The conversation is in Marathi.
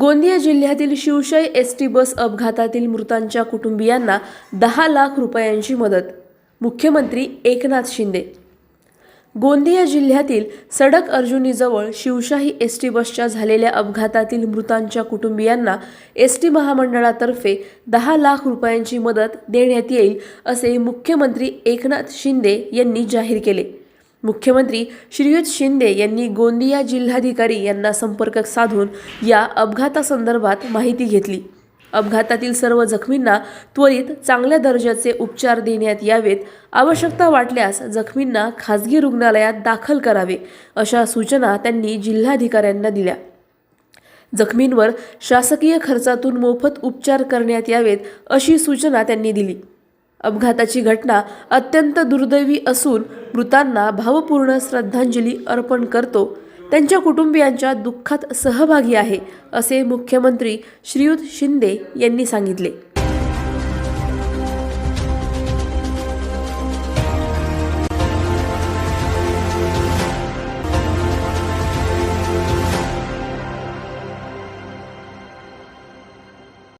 गोंदिया जिल्ह्यातील शिवशाही एस टी बस अपघातातील मृतांच्या कुटुंबियांना दहा लाख रुपयांची मदत. मुख्यमंत्री एकनाथ शिंदे. गोंदिया जिल्ह्यातील सडक अर्जुनीजवळ शिवशाही एस टी बसच्या झालेल्या अपघातातील मृतांच्या कुटुंबियांना एस टी महामंडळातर्फे दहा लाख रुपयांची मदत देण्यात येईल असे मुख्यमंत्री एकनाथ शिंदे यांनी जाहीर केले. मुख्यमंत्री श्रीयुत शिंदे यांनी गोंदिया जिल्हाधिकारी यांना संपर्क साधून या अपघातासंदर्भात माहिती घेतली. अपघातातील सर्व जखमींना त्वरित चांगल्या दर्जाचे उपचार देण्यात यावेत आवश्यकता वाटल्यास जखमींना खासगी रुग्णालयात दाखल करावे अशा सूचना त्यांनी जिल्हाधिकाऱ्यांना दिल्या. जखमींवर शासकीय खर्चातून मोफत उपचार करण्यात यावेत अशी सूचना त्यांनी दिली. अपघाताची घटना अत्यंत दुर्दैवी असून मृतांना भावपूर्ण श्रद्धांजली अर्पण करतो. त्यांच्या कुटुंबियांच्या दुःखात सहभागी आहे असे मुख्यमंत्री श्रीयुत शिंदे यांनी सांगितले.